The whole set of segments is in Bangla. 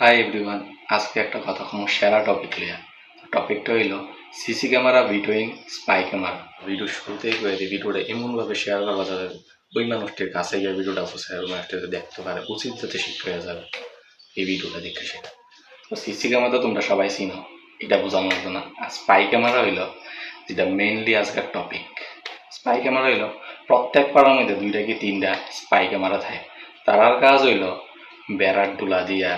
হাই এভরিওয়ান আজকে একটা কথা কোনো সেরা টপিক লিয়া টপিকটা হইল CC camera videoing spy camera video শুরুতেই করে দিই ভিডিওটা এমনভাবে শেয়ার করা যাবে, ওই মানুষটির কাছে গিয়ে ভিডিওটা বসে ওই দেখতে পারে, উচিত যাতে শিক্ষা হয়ে যাবে, এই ভিডিওটা দেখে সেটা তো সিসি ক্যামেরা তো তোমরা সবাই চিনো, এটা বোঝানো হতো না। আর স্পাই ক্যামেরা হইল, যেটা মেইনলি আজকের টপিক স্পাই ক্যামেরা হইল, প্রত্যেক পাড়ার মধ্যে দুইটা কি তিনটা স্পাই ক্যামেরা থাকে। তারার কাজ হইল বেড়ার ডুলা দিয়া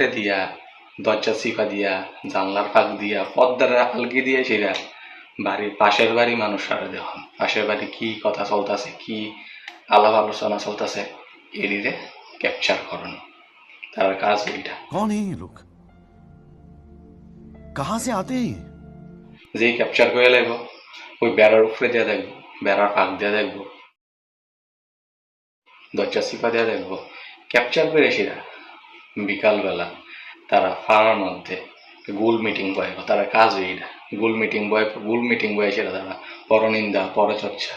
আঁকড়ে দিয়া দরজা চিপা দিয়া জানলার ফাঁক দিয়া পদ্মার আলগি দিয়া সেরা বাড়ির পাশের বাড়ি মানুষ সারা দেওয়া পাশের বাড়ি কি কথা চলতেছে কি আলাপ আলোচনা চলতেছে এরিরে ক্যাপচার করুন। তার কাজ এইটা। কোন লোক কাহা সে আতে যে ক্যাপচার করে লাগবো ওই বেড়ার উপরে দিয়ে দেখব বেড়ার ফাঁক দিয়ে দেখব দরজা শিপা দিয়ে দেখব ক্যাপচার করে সেরা। বিকালবেলা, তারা ফাড়ার মধ্যে গুল মিটিং বয়, তারা কাজ গোল মিটিং বয়, গুল মিটিং বয় সেটা তারা পরনিন্দা, পরচর্চা।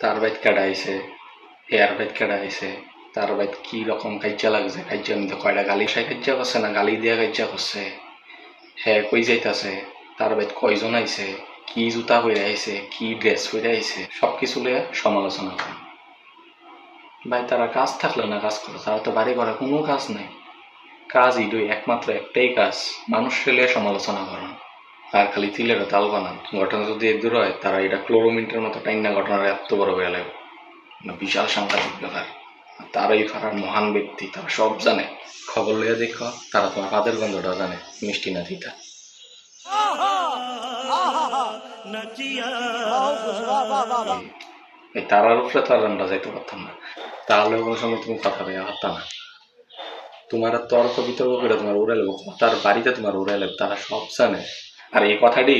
তার বাইত কাটাইছে এয়ার বাইত কাটাইছে তার বাইত কি রকম কাজ্যা লাগছে কাজ্যা মধ্যে কয়টা গালি খাই কাজ্যা করছে না গালি দিয়া কাজ্যা করছে? হ্যাঁ কই যাইতাছে? তার বাইত কয়জন আইছে? কি জুতা পরে আইছে? কি ড্রেস পরে আইছে? সব কিছু সমালোচনা করে। ভাই তারা কাজ থাকলে না কাজ করে তারা তো বাড়ি ঘরে কোনো কাজ নাই। কাজ দুই একমাত্র একটাই কাজ মানুষ লিয়ে সমালোচনা করেন আর খালি তিলের তাল বানান। ঘটনা যদি দূর হয় তারা এটা ক্লোরোমিন্টের মতো টাইনা ঘটনার এত বড় হয়ে লাগবে। বিশাল সাংঘাতিক ব্যাপার। আর তারাই ফারার মহান ব্যক্তি তারা সব জানে। খবর লইয়া দেখো তারা তোমার পাদের গন্ধটা জানে মিষ্টি না দিতা এই তারার উপরে তো আর আমরা যাইতে পারতাম না। তাহলে কোনো সময় তুমি কথা পেয়ে পারতাম না। তোমার তর্ক বিতর্ক করে তোমার উড়ে লাগবো তার বাড়িতে তোমার উড়ে লাগবে তারা সব জানে। আর এই কথাটি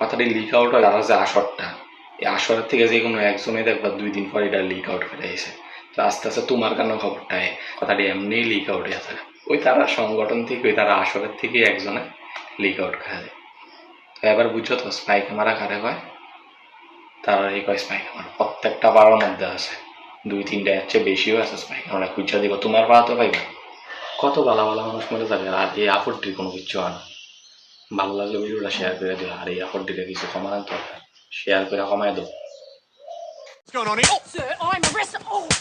কথাটি লিক আউট হয় তারা যে আসরটা। এই আসরের থেকে যে কোনো একজনে দেখবা দুই দিন পর এটা লিক আউট করে এসে তো আস্তে আস্তে তোমার কেন খবরটা কথাটি এমনি লিক আউট হয়ে থাকে ওই তারা সংগঠন থেকে, ওই তারা আসরের থেকে একজনে লিক আউট করে দেয় তো এবার বুঝছ তো স্পাই ক্যামেরা কারে হয়? তারা এই কয় স্পাই আমার প্রত্যেকটা পাড়ার মধ্যে আছে। দুই তিনটা এর চেয়ে বেশিও আছে স্পাইক আমরা খুঁজা দিব তোমার পাড়া তো পাইবা। কত ভালো ভালো মানুষ মরে যাবে? আর এই আপত্তির কোনো কিচ্ছু হয় না। ভালো লাগলে ভিডিওটা শেয়ার করে দিও। আর এই আপত্তিটা কিছু কমানোর দরকার। শেয়ার করে কমায় দাও। Sir, I'm arrested. Oh, oh.